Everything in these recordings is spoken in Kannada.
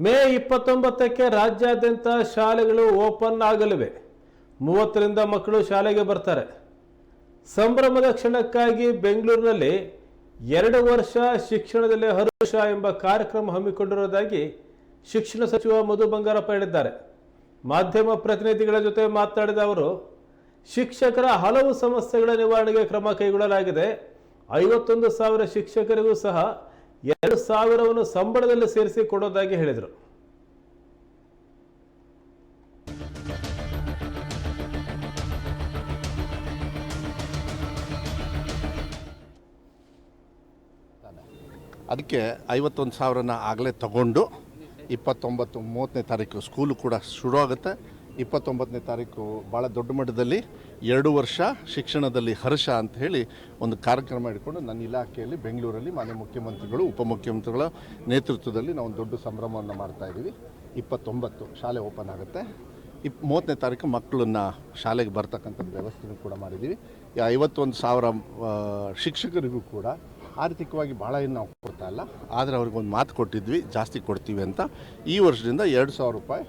ಮೇ ಇಪ್ಪತ್ತೊಂಬತ್ತಕ್ಕೆ ರಾಜ್ಯಾದ್ಯಂತ ಶಾಲೆಗಳು ಓಪನ್ ಆಗಲಿವೆ. ಮೂವತ್ತರಿಂದ ಮಕ್ಕಳು ಶಾಲೆಗೆ ಬರ್ತಾರೆ. ಸಂಭ್ರಮದ ಕ್ಷಣಕ್ಕಾಗಿ ಬೆಂಗಳೂರಿನಲ್ಲಿ ಎರಡು ವರ್ಷ ಶಿಕ್ಷಣದಲ್ಲಿ ಹರುಷ ಎಂಬ ಕಾರ್ಯಕ್ರಮ ಹಮ್ಮಿಕೊಂಡಿರುವುದಾಗಿ ಶಿಕ್ಷಣ ಸಚಿವ ಮಧು ಬಂಗಾರಪ್ಪ ಹೇಳಿದ್ದಾರೆ. ಮಾಧ್ಯಮ ಪ್ರತಿನಿಧಿಗಳ ಜೊತೆ ಮಾತನಾಡಿದ ಅವರು, ಶಿಕ್ಷಕರ ಹಲವು ಸಮಸ್ಯೆಗಳ ನಿವಾರಣೆಗೆ ಕ್ರಮ ಕೈಗೊಳ್ಳಲಾಗಿದೆ. ಐವತ್ತೊಂದು ಸಾವಿರ ಶಿಕ್ಷಕರಿಗೂ ಸಹ ಎರಡು ಸಾವಿರವನ್ನು ಸಂಬಳದಲ್ಲಿ ಸೇರಿಸಿ ಕೊಡೋದಾಗಿ ಹೇಳಿದರು. ಅದಕ್ಕೆ ಐವತ್ತೊಂದು ಸಾವಿರನ ಆಗಲೇ ತಗೊಂಡು ಇಪ್ಪತ್ತೊಂಬತ್ತು ಮೂವತ್ತನೇ ತಾರೀಕು ಸ್ಕೂಲು ಕೂಡ ಶುರು ಆಗುತ್ತೆ ಇಪ್ಪತ್ತೊಂಬತ್ತನೇ ತಾರೀಕು ಭಾಳ ದೊಡ್ಡ ಮಟ್ಟದಲ್ಲಿ ಎರಡು ವರ್ಷ ಶಿಕ್ಷಣದಲ್ಲಿ ಹರ್ಷ ಅಂತ ಹೇಳಿ ಒಂದು ಕಾರ್ಯಕ್ರಮ ಇಟ್ಕೊಂಡು ನನ್ನ ಇಲಾಖೆಯಲ್ಲಿ ಬೆಂಗಳೂರಲ್ಲಿ ಮಾನ್ಯ ಮುಖ್ಯಮಂತ್ರಿಗಳು, ಉಪಮುಖ್ಯಮಂತ್ರಿಗಳ ನೇತೃತ್ವದಲ್ಲಿ ನಾವು ಒಂದು ದೊಡ್ಡ ಸಂಭ್ರಮವನ್ನು ಮಾಡ್ತಾ ಇದ್ದೀವಿ. ಇಪ್ಪತ್ತೊಂಬತ್ತು ಶಾಲೆ ಓಪನ್ ಆಗುತ್ತೆ. ಇಪ್ ಮೂವತ್ತನೇ ತಾರೀಕು ಮಕ್ಕಳನ್ನ ಶಾಲೆಗೆ ಬರ್ತಕ್ಕಂಥ ವ್ಯವಸ್ಥೆನೂ ಕೂಡ ಮಾಡಿದ್ದೀವಿ. ಐವತ್ತೊಂದು ಸಾವಿರ ಶಿಕ್ಷಕರಿಗೂ ಕೂಡ ಆರ್ಥಿಕವಾಗಿ ಭಾಳ ಏನು ನಾವು ಕೊಡ್ತಾ ಇಲ್ಲ. ಆದರೆ ಅವ್ರಿಗೆ ಒಂದು ಮಾತು ಕೊಟ್ಟಿದ್ವಿ, ಜಾಸ್ತಿ ಕೊಡ್ತೀವಿ ಅಂತ. ಈ ವರ್ಷದಿಂದ ಎರಡು ಸಾವಿರ ರೂಪಾಯಿ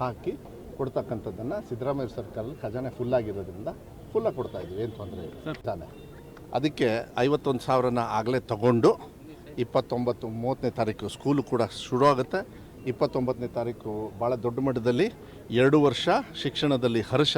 ಹಾಕಿ ಕೊಡ್ತಕ್ಕಂಥದ್ದನ್ನು ಸಿದ್ದರಾಮಯ್ಯ ಸರ್ಕಾರದಲ್ಲಿ ಖಜಾನೆ ಫುಲ್ ಆಗಿರೋದ್ರಿಂದ ಫುಲ್ಲಾಗಿ ಕೊಡ್ತಾ ಇದ್ದೀವಿ ಏನು ತೊಂದರೆ ಇಲ್ಲ. ಖಜಾನೆ. ಅದಕ್ಕೆ ಐವತ್ತೊಂದು ಸಾವಿರನ ಆಗಲೇ ತಗೊಂಡು ಇಪ್ಪತ್ತೊಂಬತ್ತು ಮೂವತ್ತನೇ ತಾರೀಕು ಸ್ಕೂಲು ಕೂಡ ಶುರು ಆಗುತ್ತೆ. ಇಪ್ಪತ್ತೊಂಬತ್ತನೇ ತಾರೀಕು ಭಾಳ ದೊಡ್ಡ ಮಟ್ಟದಲ್ಲಿ ಎರಡು ವರ್ಷ ಶಿಕ್ಷಣದಲ್ಲಿ ಹರ್ಷ